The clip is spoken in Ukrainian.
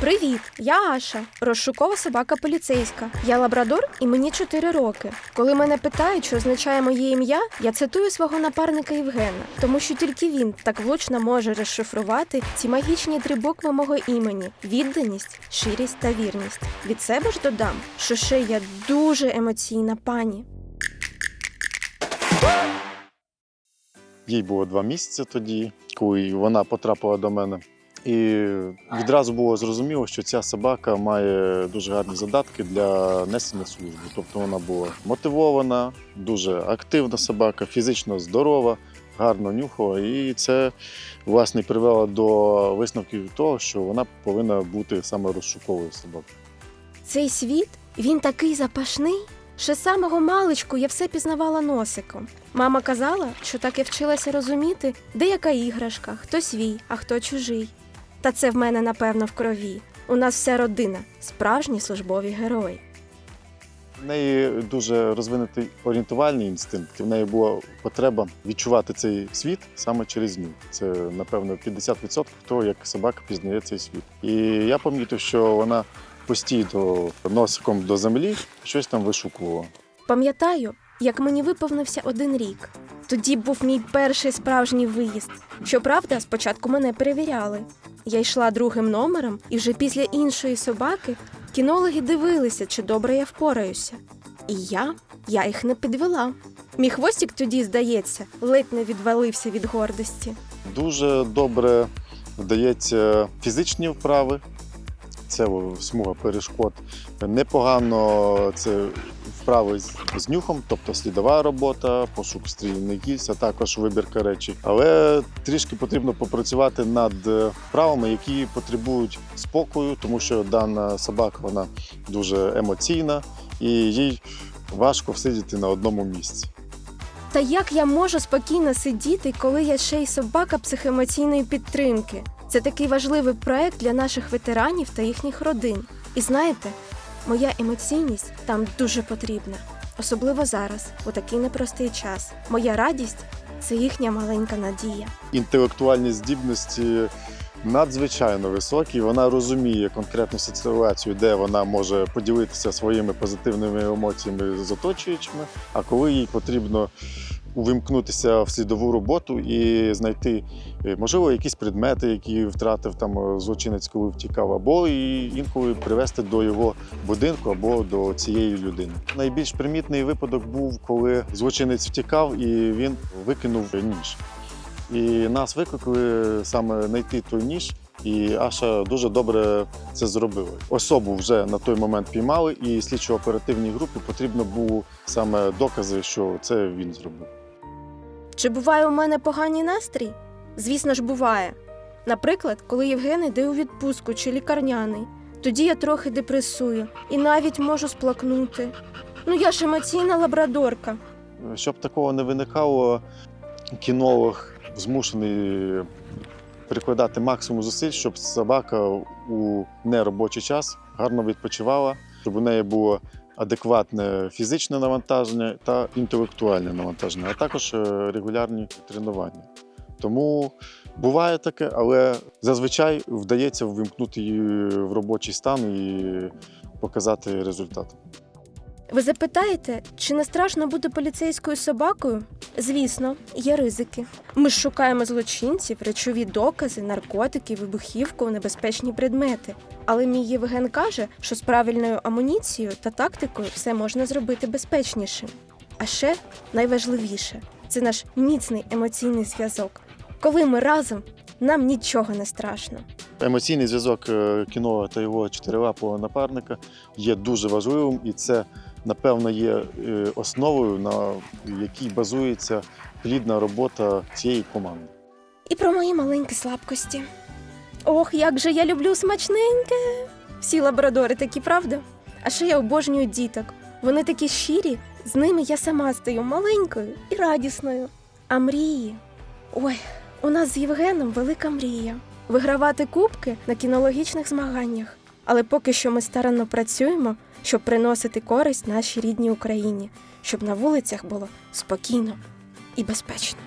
Привіт, я Аша, розшукова собака поліцейська. Я лабрадор і мені 4 роки. Коли мене питають, що означає моє ім'я, я цитую свого напарника Євгена, тому що тільки він так влучно може розшифрувати ці магічні три букви мого імені: відданість, щирість та вірність. Від себе ж додам, що ще я дуже емоційна пані. Їй було два місяці тоді, коли вона потрапила до мене. І відразу було зрозуміло, що ця собака має дуже гарні задатки для несення служби. Тобто вона була мотивована, дуже активна собака, фізично здорова, гарно нюхала. І це власне привело до висновків того, що вона повинна бути саме розшуковою собакою. Цей світ він такий запашний. Ще з самого маличку я все пізнавала носиком. Мама казала, що так я вчилася розуміти, де яка іграшка, хто свій, а хто чужий. Та це в мене напевно в крові. У нас вся родина справжні службові герої. В неї дуже розвинутий орієнтувальний інстинкт. В неї була потреба відчувати цей світ саме через нюх. Це напевно 50% того, як собака пізнає цей світ. І я помітив, що вона постійно носиком до землі щось там вишукувала. Пам'ятаю, як мені виповнився один рік. Тоді був мій перший справжній виїзд. Щоправда, спочатку мене перевіряли. Я йшла другим номером, і вже після іншої собаки кінологи дивилися, чи добре я впораюся. І я, я їх не підвела. Мій хвостик тоді, здається, ледь не відвалився від гордості. Дуже добре вдається фізичні вправи. Це смуга перешкод. Непогано це вправи з, з нюхом, тобто слідова робота, пошук стрільників, а також вибірка речей. Але трішки потрібно попрацювати над е, вправами, які потребують спокою, тому що дана собака вона дуже емоційна і їй важко всидіти на одному місці. Та як я можу спокійно сидіти, коли я ще й собака психоемоційної підтримки? Це такий важливий проект для наших ветеранів та їхніх родин. І знаєте, моя емоційність там дуже потрібна, особливо зараз, у такий непростий час. Моя радість це їхня маленька надія. інтелектуальні здібності надзвичайно високі. Вона розуміє конкретну ситуацію, де вона може поділитися своїми позитивними емоціями з оточуючими. А коли їй потрібно увімкнутися в слідову роботу і знайти, е, можливо, якісь предмети, які втратив там е, злочинець, коли втікав, або і інколи привести до його будинку або до цієї людини. Найбільш примітний випадок був, коли злочинець втікав і він викинув ніж. І нас викликали саме знайти той ніж. І Аша дуже добре це зробила. Особу вже на той момент піймали, і слідчо-оперативній групі потрібно було саме докази, що це він зробив. Чи буває у мене поганий настрій? Звісно ж, буває. Наприклад, коли Євген йде у відпустку чи лікарняний, тоді я трохи депресую і навіть можу сплакнути. Ну я ж емоційна лабрадорка. Щоб такого не виникало, кінолог змушений прикладати максимум зусиль, щоб собака у неробочий час гарно відпочивала, щоб у неї було адекватне фізичне навантаження та інтелектуальне навантаження, а також е, регулярні тренування. Тому буває таке, але зазвичай вдається ввімкнути її в робочий стан і показати результат. Ви запитаєте, чи не страшно бути поліцейською собакою? Звісно, є ризики. Ми шукаємо злочинців, речові докази, наркотики, вибухівку, небезпечні предмети. Але мій Євген каже, що з правильною амуніцією та тактикою все можна зробити безпечнішим. А ще найважливіше це наш міцний емоційний зв'язок. Коли ми разом, нам нічого не страшно. Емоційний зв'язок е, кіно та його чотирилапого напарника є дуже важливим, і це, напевно, є е, основою, на якій базується плідна робота цієї команди. І про мої маленькі слабкості. Ох, як же я люблю смачненьке. Всі лабрадори такі, правда? А ще я обожнюю діток. Вони такі щирі, з ними я сама стаю маленькою і радісною. А мрії. Ой, у нас з Євгеном велика мрія вигравати кубки на кінологічних змаганнях. Але поки що ми старанно працюємо, щоб приносити користь нашій рідній Україні, щоб на вулицях було спокійно і безпечно.